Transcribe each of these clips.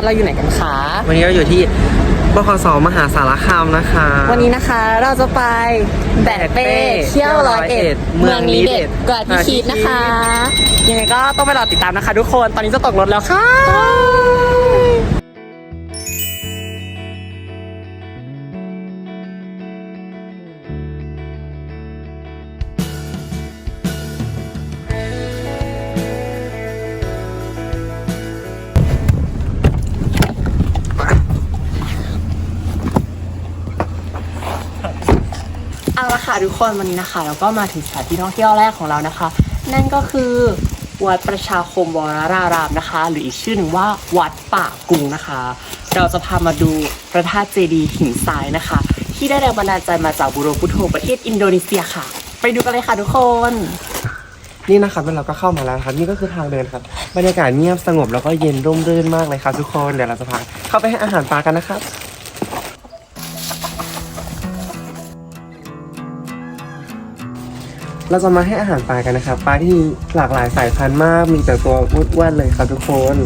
ดเราอยู่ไหนกันคะ วันนี้เราอยู่ที่บขสมหาสารคามนะคะ วันนี้นะคะเราจะไปแบกเป้เที่ยวร้อยเอ็ดเมืองนี้เด็ดกว่าที่คิดนะคะ ยังไงก็ต้องไปรอติดตามนะคะ ทุกคน ตอนนี้จะตกรถแล้วค่ะ ค่ะทุกคนวันนี้นะคะ เราก็มาถึงสถานที่ท่องเที่ยวแรกของเรานะคะ นั่นก็คือวัดประชาคมวรารารามนะคะ หรืออีกชื่อหนึ่งว่าวัดป่ากุงนะคะ เราจะพามาดูพระธาตุเจดีย์หินทรายนะคะ ที่ได้แรงบันดาลใจมาจากบูโรพุโทโธประเทศอินโดนีเซียค่ะ ไปดูกันเลยค่ะทุกคนนี่นะครับเราก็เข้ามาแล้วครับนี่ก็คือทางเดินครับ บรรยากาศเงียบสงบแล้วก็เย็นร่มรื่นมากเลยครับทุกคนเดี๋ยวเราจะพาเข้าไปให้อาหารปลากันนะครับ เราจะมาให้อาหารปลากันนะครับ ปลาที่มีหลากหลายสายพันธุ์มาก มีแต่ตัวอ้วนๆเลยครับทุกคน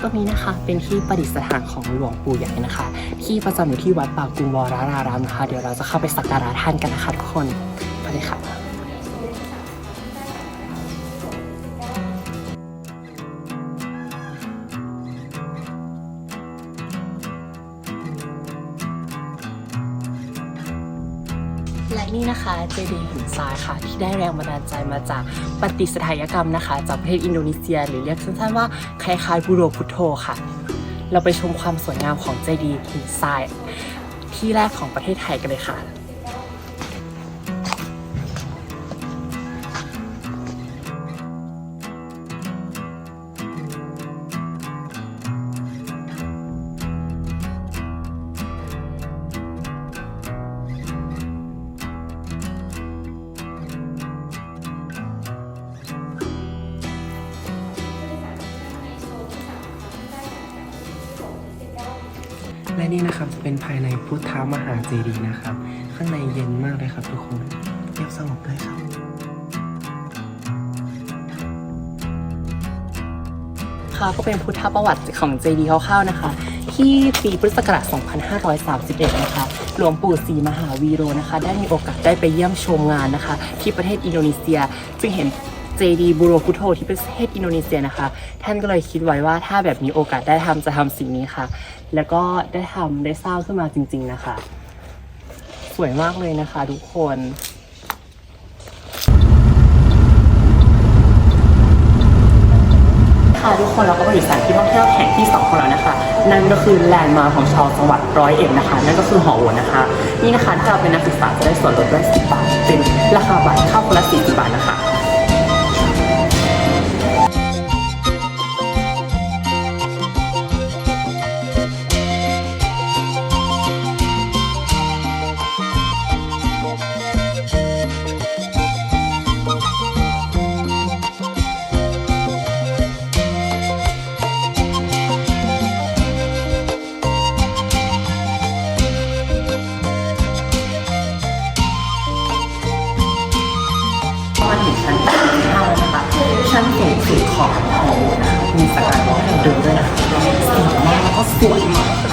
ตรงนี้นะคะเป็นที่ประดิษฐานของหลวงปู่ใหญ่นะคะ ที่ประจำอยู่ที่วัดป่ากุงวรารารามนะคะ เดี๋ยวเราจะเข้าไปสักการะท่านกันนะคะทุกคนไปเลยค่ะ และนี่นะคะเจดีย์หินทรายค่ะ ที่ได้แรงบันดาลใจมาจากปฏิสถายกรรมนะคะ จากประเทศอินโดนีเซีย หรือเรียกสั้นๆว่าคล้ายๆบูโรพุทโธค่ะ เราไปชมความสวยงามของเจดีย์หินทรายที่แรกของประเทศไทยกันเลยค่ะ และนี่นะครับจะเป็นภายในพุทธามหาเจดีย์นะครับ ข้างในเย็นมากเลยครับทุกคนเงียบสงบเลยครับค่ะก็เป็นพุทธประวัติของเจดีย์คร่าวๆนะคะ ที่ปีพุทธศักราช 2531 นะคะ หลวงปู่ศรีมหาวีโรนะคะ ได้มีโอกาสได้ไปเยี่ยมชมงานนะคะ ที่ประเทศอินโดนีเซีย ซึ่งเห็น เจดีบูโรพุโธที่ประเทศอินโดนีเซียนะคะ ท่านก็เลยคิดไว้ว่าถ้าแบบมีโอกาสได้ทำจะทำสิ่งนี้ค่ะ แล้วก็ได้ทำได้สร้างขึ้นมาจริง ๆนะคะ สวยมากเลยนะคะ ทุกคนค่ะทุกคนเราก็มาอยู่สถานที่ท่องเที่ยวแห่งที่สองของเรานะคะ นั่นก็คือแลนด์มาร์คของชาวจังหวัดร้อยเอ็ดนะคะ นั่นก็คือหอโหวนนะคะ นี่นะคะถ้าเราเป็นนักศึกษาจะได้ส่วนลดด้วย10บาทเป็นราคาบัตร สูงสุดของโหนะมีสกายวอล์กให้เราเดินด้วยนะคะสวยมากแล้วก็สวยมาก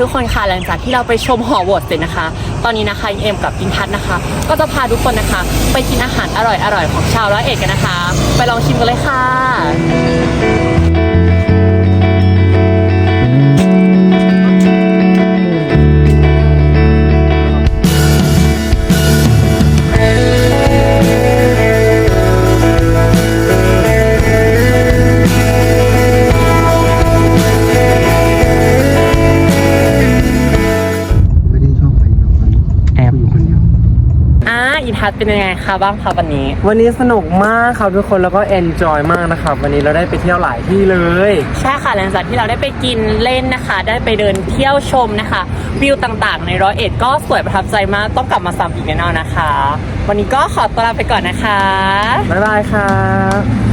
ทุกคนค่ะหลังจากที่เราไปชมหอโหวตเสร็จนะคะ ตอนนี้นะคะเอ็มกับพิงทัศน์นะคะ ก็จะพาทุกคนนะคะ ไปกินอาหารอร่อยๆของชาวร้อยเอ็ดกันนะคะ ไปลองชิมกันเลยค่ะ ทัศน์เป็นยังไงคะบ้างคะวันนี้ วันนี้สนุกมากครับทุกคนแล้วก็เอนจอยมากนะครับ วันนี้เราได้ไปเที่ยวหลายที่เลย ใช่ค่ะหลังจากที่เราได้ไปกินเล่นนะคะ ได้ไปเดินเที่ยวชมนะคะ วิวต่างๆ ในร้อยเอ็ดก็สวยประทับใจมากต้องกลับมาซ้ำอีกแน่นอนนะคะ วันนี้ก็ขอตัวลาไปก่อนนะคะบ๊ายบายครับ